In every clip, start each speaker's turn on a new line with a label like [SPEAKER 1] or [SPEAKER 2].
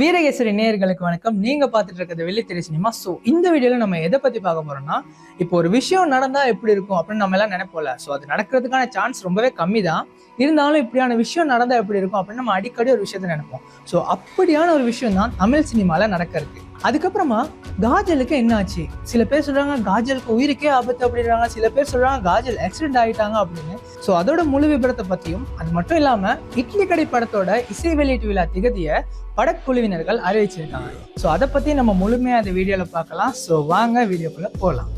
[SPEAKER 1] வீரகேசரி நேயர்களுக்கு வணக்கம். நீங்க பாத்துட்டு இருக்கிறது வெள்ளித்திரை சினிமா. ஸோ இந்த வீடியோல நம்ம எதை பத்தி பார்க்க போறோம்னா இப்போ ஒரு விஷயம் நடந்தா எப்படி இருக்கும் அப்படின்னு நம்ம எல்லாம் நினைப்போம்ல. ஸோ அது நடக்கிறதுக்கான சான்ஸ் ரொம்பவே கம்மி தான் இருந்தாலும் இப்படியான விஷயம் நடந்தா எப்படி இருக்கும் அப்படின்னு நம்ம அடிக்கடி ஒரு விஷயத்த நினைப்போம். ஸோ அப்படியான ஒரு விஷயம் தான் தமிழ் சினிமால நடக்கிறது அதுக்கப்புறமா காஜலுக்கு என்னாச்சு? சில பேர் சொல்றாங்க காஜலுக்கு உயிருக்கே ஆபத்து அப்படின்றாங்க. சில பேர் சொல்றாங்க காஜல் ஆக்சிடென்ட் ஆயிட்டாங்க அப்படின்னு. ஸோ அதோட முழு விபரத்தை பத்தியும் அது மட்டும் இல்லாம இட்லி கடை படத்தோட இசை வெளியீட்டு விழா திகதிய படக்குழுவினர்கள் அறிவிச்சிருக்காங்க. ஸோ அதை பத்தி நம்ம முழுமையா அந்த வீடியோல பார்க்கலாம். ஸோ வாங்க வீடியோக்குள்ள போகலாம்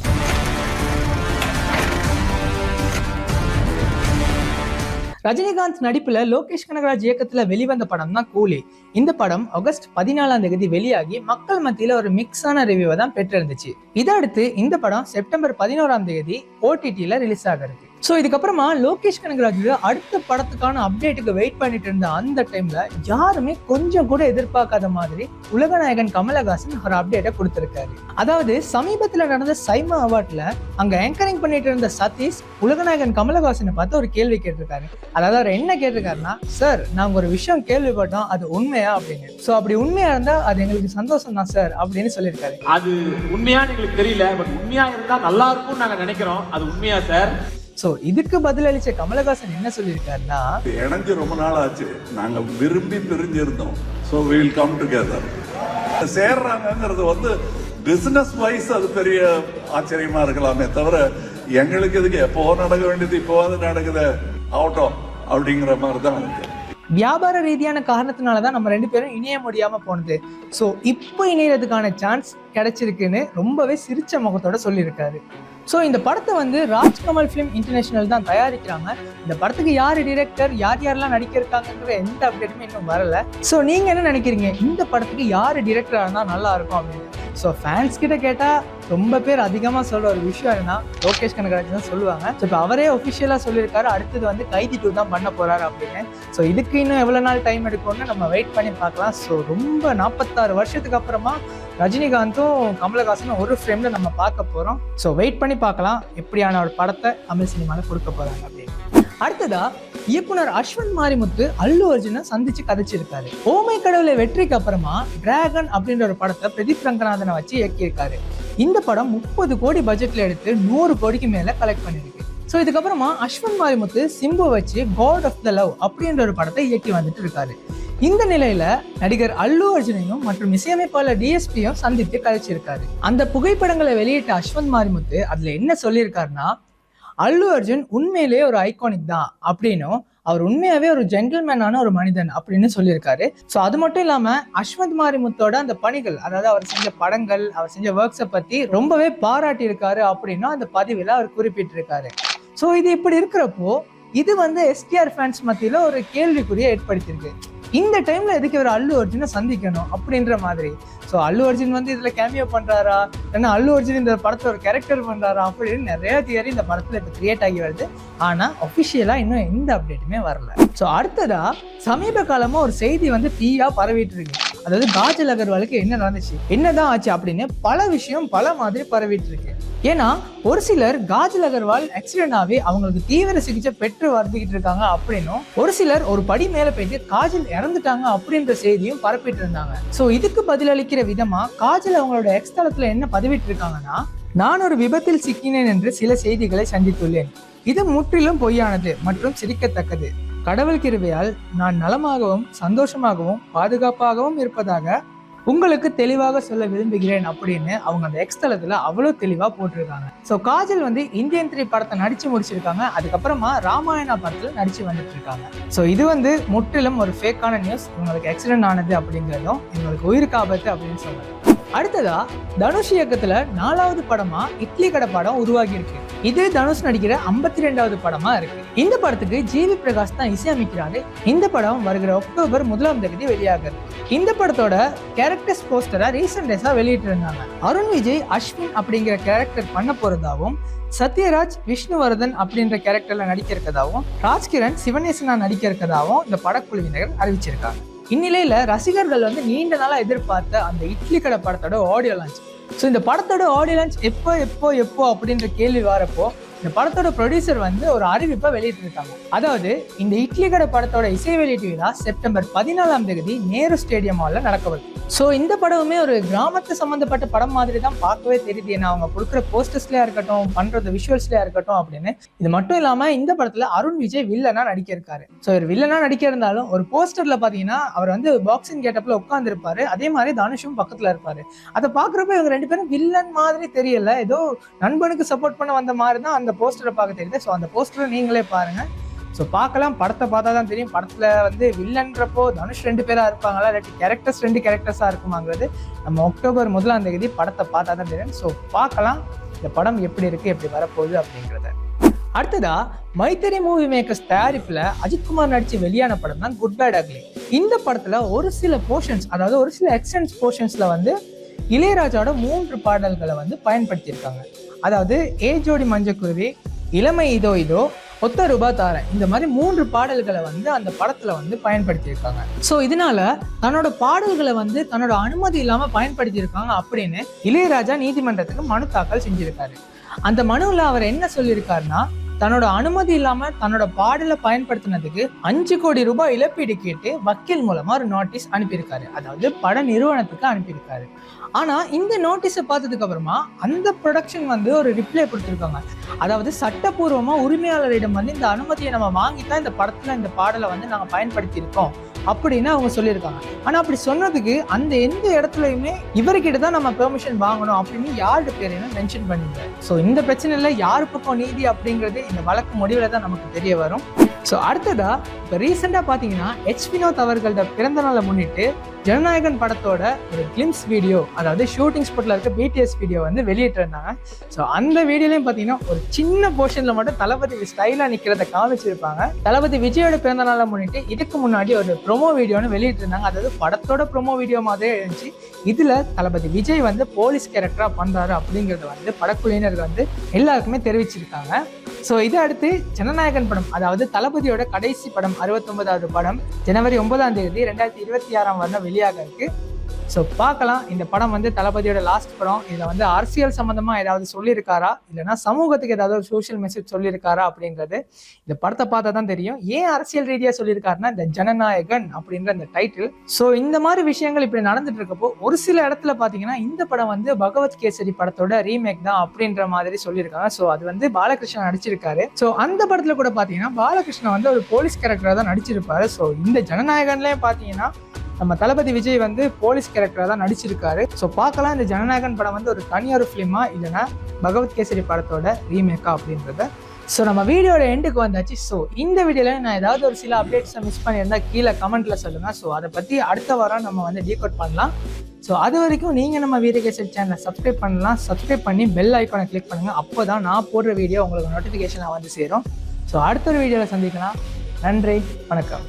[SPEAKER 1] ரஜினிகாந்த் நடிப்புல லோகேஷ் கனகராஜ் இயக்கத்துல வெளிவந்த படம் தான் கூலி. இந்த படம் ஆகஸ்ட் பதினாலாம் தேதி வெளியாகி மக்கள் மத்தியில ஒரு மிக்ஸான ரிவ்யூவை தான் பெற்றிருந்துச்சு. இதடுத்து இந்த படம் செப்டம்பர் பதினோராம் தேதி ஓடிடியில ரிலீஸ் ஆகிறது ஸோ இதுக்கப்புறமா லோகேஷ் கனகராஜ் அடுத்த படத்துக்கான அப்டேட்டுக்கு வெயிட் பண்ணிட்டு இருந்த அந்த டைம்ல யாருமே கொஞ்சம் கூட எதிர்பார்க்காத மாதிரி உலகநாயகன் கமலஹாசன் ஒரு அப்டேட்டை கொடுத்துருக்காரு. அதாவது சமீபத்தில் நடந்த சைமா அவார்ட்ல அங்க ஆங்கரிங் பண்ணிட்டு இருந்த சதீஷ் உலகநாயகன் கமலஹாசனை பார்த்து ஒரு கேள்வி கேட்டிருக்காரு. அதாவது அவர் என்ன கேட்டிருக்காருன்னா சார் நாங்க ஒரு விஷயம் கேள்விப்பட்டோம் அது உண்மையா? அப்படின்னு. ஸோ அப்படி உண்மையா இருந்தா அது எங்களுக்கு சந்தோஷம் தான் சார் அப்படின்னு சொல்லியிருக்காரு.
[SPEAKER 2] அது உண்மையான்னு எங்களுக்கு தெரியல பட் உண்மையா இருந்தா நல்லா இருக்கும்னு நாங்க நினைக்கிறோம். அது உண்மையா சார்
[SPEAKER 1] ஸோ இதுக்கு பதிலளிச்ச கமலஹாசன் என்ன சொல்லியிருக்காருன்னா
[SPEAKER 3] இணைஞ்சு ரொம்ப நாள் ஆச்சு நாங்க விரும்பி பிரிஞ்சிருந்தோம். ஸோ வில் கம் டுகெதர் சேர்றாங்கங்கிறது வந்து பிசினஸ் வைஸ் அது பெரிய ஆச்சரியமா இருக்கலாமே தவிர எங்களுக்கு இதுக்கு எப்போ நடக்க வேண்டியது இப்போவாது நடக்குது ஆகட்டும் அப்படிங்கிற மாதிரி தான் இருக்கு.
[SPEAKER 1] வியாபார ரீதியான காரணத்தினால தான் நம்ம ரெண்டு பேரும் இணைய முடியாமல் போனது. ஸோ இப்போ இணையறதுக்கான சான்ஸ் கிடைச்சிருக்குன்னு ரொம்பவே சிரிச்ச முகத்தோட சொல்லியிருக்காரு. ஸோ இந்த படத்தை வந்து ராஜ்கமல் ஃபிலிம் இன்டர்நேஷனல் தான் தயாரிக்கிறாங்க. இந்த படத்துக்கு யார் டிரெக்டர் யார் யாரெல்லாம் நடிக்க எந்த அப்டேட்டுமே இன்னும் வரல. ஸோ நீங்கள் என்ன நினைக்கிறீங்க? இந்த படத்துக்கு யார் டிரெக்டராக இருந்தால் நல்லா இருக்கும் அப்படின்னு? ஸோ ஃபேன்ஸ் கிட்ட கேட்டால் ரொம்ப பேர் அதிகமாக சொல்ற ஒரு விஷயம் என்னன்னா லோகேஷ் கனகராஜ் தான் சொல்லுவாங்க. ஸோ இப்போ அவரே ஒஃபிஷியலாக சொல்லியிருக்காரு அடுத்தது வந்து கைதி டூ தான் பண்ண போறாரு அப்படின்னு. ஸோ இதுக்கு இன்னும் எவ்வளோ நாள் டைம் எடுக்கும்னு நம்ம வெயிட் பண்ணி பார்க்கலாம். ஸோ ரொம்ப நாற்பத்தாறு வருஷத்துக்கு அப்புறமா ரஜினிகாந்தும் கமலஹாசனும் ஒரு ஃப்ரேம்ல நம்ம பார்க்க போறோம். ஸோ வெயிட் பண்ணி பார்க்கலாம் எப்படியான ஒரு படத்தை தமிழ் சினிமாவில் கொடுக்க போறாங்க அப்படின்னு. அடுத்ததா இயக்குனர் அஸ்வன் மாரிமுத்து அல்லு அர்ஜுனை சந்திச்சு கதைச்சிருக்காரு. ஓமை கடவுளை வெற்றிக்கு அப்புறமா டிராகன் அப்படின்ற ஒரு படத்தை பிரதீப் ரங்கநாதனை வச்சு இயக்கியிருக்காரு. இந்த படம் முப்பது கோடி பட்ஜெட்ல எடுத்து நூறு கோடிக்கு மேல கலெக்ட் பண்ணிருக்கு. ஸோ இதுக்கப்புறமா அஸ்வன் மாரிமுத்து சிம்பு வச்சு காட் ஆஃப் த லவ் அப்படின்ற ஒரு படத்தை இயக்கி வந்துட்டு இருக்காரு. இந்த நிலையில நடிகர் அல்லு அர்ஜுனையும் மற்றும் இசையமைப்பாளர் டிஎஸ்பியும் சந்தித்து கழிச்சிருக்காரு அந்த புகைப்படங்களை வெளியிட்ட அஸ்வந்த் மாரிமுத்து அதுல என்ன சொல்லியிருக்காருன்னா அல்லு அர்ஜுன் உண்மையிலேயே ஒரு ஐகானிக் தான் அப்படின்னும் அவர் உண்மையாவே ஒரு ஜென்டில்மேனான ஒரு மனிதன் அப்படின்னு சொல்லியிருக்காரு. ஸோ அது மட்டும் இல்லாம அஸ்வந்த் மாரிமுத்தோட அந்த பணிகள் அதாவது அவர் செஞ்ச படங்கள் அவர் செஞ்ச ஒர்க்ஸை பத்தி ரொம்பவே பாராட்டி இருக்காரு அப்படின்னும் அந்த பதிவில் அவர் குறிப்பிட்டிருக்காரு. ஸோ இது இப்படி இருக்கிறப்போ இது வந்து எஸ்டிஆர் ஃபேன்ஸ் மத்தியில ஒரு கேள்விக்குறியை ஏற்படுத்தியிருக்கு. இந்த டைம்ல எதுக்கு இவர் அல்லு அர்ஜுனை சந்திக்கணும் அப்படின்ற மாதிரி. ஸோ அல்லு அர்ஜுன் வந்து இதில் கேமியோ பண்ணுறாரா ஏன்னா அல்லு அர்ஜுன் இந்த படத்தில் ஒரு கேரக்டர் பண்ணுறாரா அப்படின்னு நிறைய தியரி இந்த படத்தில் இப்போ கிரியேட் ஆகி வருது. ஆனால் ஒஃபிஷியலாக இன்னும் எந்த அப்டேட்டுமே வரல. ஸோ அடுத்ததாக சமீப காலமாக ஒரு செய்தி வந்து தீயா பரவிட்டு இருக்கு. அதாவது காஜல் அகர்வாலுக்கு என்ன நடந்துச்சு? என்னதான் ஆச்சு அப்படின்னு பல விஷயம் பல மாதிரி பரவிட்டு இருக்கு. ஏன்னா ஒரு சிலர் காஜல் அகர்வால் ஆக்சிடென்ட் ஆகி அவங்களுக்கு தீவிர சிகிச்சை பெற்று வந்துகிட்டு இருக்காங்க அப்படின்னும் ஒரு சிலர் ஒரு படி மேல போயிட்டு காஜல் இறந்துட்டாங்க அப்படின்ற செய்தியும் பரப்பிட்டு இருந்தாங்க. சோ இதுக்கு பதிலளிக்கிற விதமா காஜல் அவங்களோட எக்ஸ் தளத்துல என்ன பதிவிட்டு இருக்காங்கன்னா நான் ஒரு விபத்தில் சிக்கினேன் என்று சில செய்திகளை சந்தித்துள்ளேன். இது முற்றிலும் பொய்யானது மற்றும் சிரிக்கத்தக்கது. கடவுள் கிருவையால் நான் நலமாகவும் சந்தோஷமாகவும் பாதுகாப்பாகவும் இருப்பதாக உங்களுக்கு தெளிவாக சொல்ல விரும்புகிறேன் அப்படின்னு அவங்க அந்த எக்ஸ் அவ்வளோ தெளிவாக போட்டிருக்காங்க. ஸோ காஜல் வந்து இந்தியன் த்ரீ படத்தை நடிச்சு முடிச்சிருக்காங்க. அதுக்கப்புறமா ராமாயணா படத்தில் நடிச்சு வந்துட்டு இருக்காங்க ஸோ இது வந்து முற்றிலும் ஒரு ஃபேக்கான நியூஸ் உங்களுக்கு ஆக்சிடென்ட் ஆனது அப்படிங்கிறதும் எங்களுக்கு உயிருக்கு ஆபத்து அப்படின்னு சொல்லுவாங்க அடுத்ததா தனுஷ் இயக்கத்துல நாலாவது படமா இட்லி கடை படம் உருவாகி இருக்கு இது தனுஷ் நடிக்கிற ஐம்பத்தி ரெண்டாவது படமா இருக்கு. இந்த படத்துக்கு ஜிவி பிரகாஷ் தான் இசையமைக்கிறாரு இந்த படம் வருகிற அக்டோபர் முதலாம் தேதி வெளியாகுது. இந்த படத்தோட கேரக்டர்ஸ் போஸ்டரை ரீசெண்ட் டேஸா வெளியிட்டு இருந்தாங்க அருண் விஜய் அஸ்வின் அப்படிங்கிற கேரக்டர் பண்ண போறதாகவும் சத்யராஜ் விஷ்ணுவர்தன் அப்படின்ற கேரக்டர்ல நடிக்க இருக்கதாகவும் ராஜ்கிரண் சிவநேசனா நடிக்க இருக்கதாகவும் இந்த படக்குழுவினர் அறிவிச்சிருக்காங்க. இந்நிலையில ரசிகர்கள் வந்து நீண்ட நாளா எதிர்பார்த்த அந்த இட்லி கடை படத்தோட ஆடியோ லான்ச் ஸோ இந்த படத்தோட ஆடியோ லான்ச் எப்போ எப்போ எப்போ அப்படின்ற கேள்வி வரப்போ இந்த படத்தோட ப்ரொடியூசர் வந்து ஒரு அறிவிப்பை வெளியிட்டிருக்காங்க. அதாவது இந்த இட்லி கடை படத்தோட இசை வெளியீட்டு விழா செப்டம்பர் பதினாலாம் தேதி நேரு ஸ்டேடியம் ஹாலில் நடக்கப்படுது ஸோ இந்த படமுமே ஒரு கிராமத்து சம்மந்தப்பட்ட படம் மாதிரி தான் பார்க்கவே தெரியுது. ஏன்னா அவங்க கொடுக்குற போஸ்டர்ஸ்லயா இருக்கட்டும் பண்ணுற விஷுவல்ஸ்லயா இருக்கட்டும் அப்படின்னு. இது மட்டும் இல்லாமல் இந்த படத்தில் அருண் விஜய் வில்லனா நடிக்க இருக்காரு ஸோ இவர் வில்லனா நடிக்க இருந்தாலும் ஒரு போஸ்டரில் பார்த்தீங்கன்னா அவர் வந்து பாக்ஸிங் கேட்டப்பில் உட்காந்துருப்பாரு அதே மாதிரி தனுஷும் பக்கத்தில் இருப்பாரு. அதை பார்க்குறப்ப இவங்க ரெண்டு பேரும் வில்லன் மாதிரி தெரியல. ஏதோ நண்பனுக்கு சப்போர்ட் பண்ண வந்த மாதிரி தான் அந்த போஸ்டரை பார்க்க தெரியுது. ஸோ அந்த போஸ்டரை நீங்களே பாருங்க. ஸோ பார்க்கலாம். படத்தை பார்த்தா தான் தெரியும். படத்தில் வந்து வில்லன்றப்போ தனுஷ் ரெண்டு பேராக இருப்பாங்களா? இல்லாட்டி கேரக்டர்ஸ் ரெண்டு கேரக்டர்ஸாக இருக்குமாங்கிறது நம்ம அக்டோபர் முதலாம் தேதி படத்தை பார்த்தா தான் தெரியும். ஸோ பார்க்கலாம். இந்த படம் எப்படி இருக்கு எப்படி வரப்போகுது அப்படிங்கிறத. அடுத்ததா மைத்திரி மூவி மேக்கர்ஸ் தயாரிப்பில் அஜித்குமார் நடிச்சு வெளியான படம் தான் குட் பேட் அக்லி இந்த படத்துல ஒரு சில போர்ஷன்ஸ் அதாவது ஒரு சில எக்ஸ்டென்ஸ் போர்ஷன்ஸ்ல வந்து இளையராஜாவோட மூன்று பாடல்களை வந்து பயன்படுத்தியிருக்காங்க. அதாவது ஏ ஜோடி மஞ்சக்குருவி இளமை இதோ இதோ ஒத்த ரூபா தார. இந்த மாதிரி மூன்று பாடல்களை வந்து அந்த படத்துல வந்து பயன்படுத்தியிருக்காங்க. ஸோ இதனால தன்னோட பாடல்களை வந்து தன்னோட அனுமதி இல்லாம பயன்படுத்தியிருக்காங்க அப்படின்னு இளையராஜா நீதிமன்றத்துக்கு மனு தாக்கல் செஞ்சிருக்காரு. அந்த மனுவில் அவர் என்ன சொல்லியிருக்காருன்னா தன்னோட அனுமதி இல்லாம தன்னோட பாடலை பயன்படுத்தினதுக்கு அஞ்சு கோடி ரூபாய் இழப்பீடு கேட்டு வக்கீல் மூலமா ஒரு நோட்டீஸ் அனுப்பியிருக்காரு. அதாவது பட நிறுவனத்துக்கு அனுப்பியிருக்காரு. ஆனா இந்த நோட்டீஸை பார்த்ததுக்கு அப்புறமா அந்த ப்ரொடக்ஷன் வந்து ஒரு ரிப்ளை கொடுத்துருக்காங்க. அதாவது சட்டப்பூர்வமா உரிமையாளரிடம் வந்து இந்த அனுமதியை நம்ம வாங்கி தான் இந்த படத்துல இந்த பாடலை வந்து நாங்க பயன்படுத்தியிருக்கோம். அப்படின்னு அவங்க சொல்லியிருக்காங்க. ஆனால் அப்படி சொன்னதுக்கு அந்த எந்த இடத்துலையுமே இவர்கிட்ட தான் நம்ம பெர்மிஷன் வாங்கணும் அப்படின்னு யாரு பேரையுமே மென்ஷன் பண்ணிங்க? ஸோ இந்த பிரச்சனையில் யார் பக்கம் நீதி அப்படிங்கிறது இந்த வழக்கு முடிவில் தான் நமக்கு தெரிய வரும். ஸோ அடுத்ததாக இப்போ ரீசெண்டாக பார்த்தீங்கன்னா ஹெச் வினோத் அவர்களோட பிறந்த நாளை முன்னிட்டு ஜனநாயகன் படத்தோட ஒரு கிளிம்ஸ் வீடியோ அதாவது ஷூட்டிங் ஸ்பாட்ல இருக்க பிடிஎஸ் வீடியோ வந்து வெளியிட்டிருந்தாங்க ஸோ அந்த வீடியோலையும் பார்த்தீங்கன்னா ஒரு சின்ன போர்ஷன்ல மட்டும் தளபதி ஸ்டைலாக நிற்கிறத காமிச்சிருப்பாங்க. தளபதி விஜயோட பிறந்த நாளை முன்னிட்டு இதுக்கு முன்னாடி ஒரு ப்ரொமோ வீடியோன்னு வெளியிட்டிருந்தாங்க அதாவது படத்தோட ப்ரொமோ வீடியோ மாதிரியே இருந்துச்சு. இதுல தளபதி விஜய் வந்து போலீஸ் கேரக்டரா பண்றாரு அப்படிங்கிறது வந்து படக்குழுவினர் வந்து எல்லாருக்குமே தெரிவிச்சிருக்காங்க. ஸோ இதை அடுத்து ஜனநாயகன் படம் அதாவது தளபதியோட கடைசி படம் அறுபத்தொன்பதாவது படம் ஜனவரி ஒன்பதாம் தேதி ரெண்டாயிரத்தி இருபத்தி ஆறாம் வருடம் வெளியாக இருக்குது ஸோ பார்க்கலாம். இந்த படம் வந்து தளபதியோட லாஸ்ட் படம். இதில் வந்து அரசியல் சம்மந்தமாக ஏதாவது சொல்லியிருக்காரா? இல்லைன்னா சமூகத்துக்கு ஏதாவது ஒரு சோஷியல் மெசேஜ் சொல்லியிருக்காரா அப்படின்றது இந்த படத்தை பார்த்தா தான் தெரியும். ஏன் அரசியல் ரீதியாக சொல்லியிருக்காருன்னா இந்த ஜனநாயகன் அப்படின்ற அந்த டைட்டில் ஸோ இந்த மாதிரி விஷயங்கள் இப்படி நடந்துட்டு இருக்கப்போ ஒரு சில இடத்துல பார்த்தீங்கன்னா இந்த படம் வந்து பகவத் கேசரி படத்தோட ரீமேக் தான் அப்படின்ற மாதிரி சொல்லியிருக்காங்க. ஸோ அது வந்து பாலகிருஷ்ணன் நடிச்சிருக்காரு. ஸோ அந்த படத்தில் கூட பார்த்தீங்கன்னா பாலகிருஷ்ணன் வந்து ஒரு போலீஸ் கேரக்டராக தான் நடிச்சிருப்பாரு. ஸோ இந்த ஜனநாயகன்லேயே பார்த்தீங்கன்னா நம்ம தளபதி விஜய் வந்து போலீஸ் கேரக்டராக தான் நடிச்சிருக்காரு. ஸோ பார்க்கலாம் இந்த ஜனநாயகன் படம் வந்து ஒரு தனியார் ஃபிலிமா இல்லைன்னா பகவத் கேசரி படத்தோட ரீமேக்கா அப்படின்றத. ஸோ நம்ம வீடியோட எண்டுக்கு வந்தாச்சு. ஸோ இந்த வீடியோவில் நான் ஏதாவது ஒரு சில அப்டேட்ஸை மிஸ் பண்ணியிருந்தா கீழே கமெண்ட்ல சொல்லுங்கள் ஸோ அதை பற்றி அடுத்த வாரம் நம்ம வந்து டீகோட் பண்ணலாம். ஸோ அது வரைக்கும் நீங்கள் நம்ம வீரகேசரி சேனலை சப்ஸ்கிரைப் பண்ணலாம். சப்ஸ்கிரைப் பண்ணி பெல் ஐக்கானை கிளிக் பண்ணுங்கள் அப்போ தான் நான் போடுற வீடியோ உங்களுக்கு நோட்டிஃபிகேஷனாக வந்து சேரும். ஸோ அடுத்த ஒரு வீடியோவில் சந்திக்கலாம். நன்றி வணக்கம்.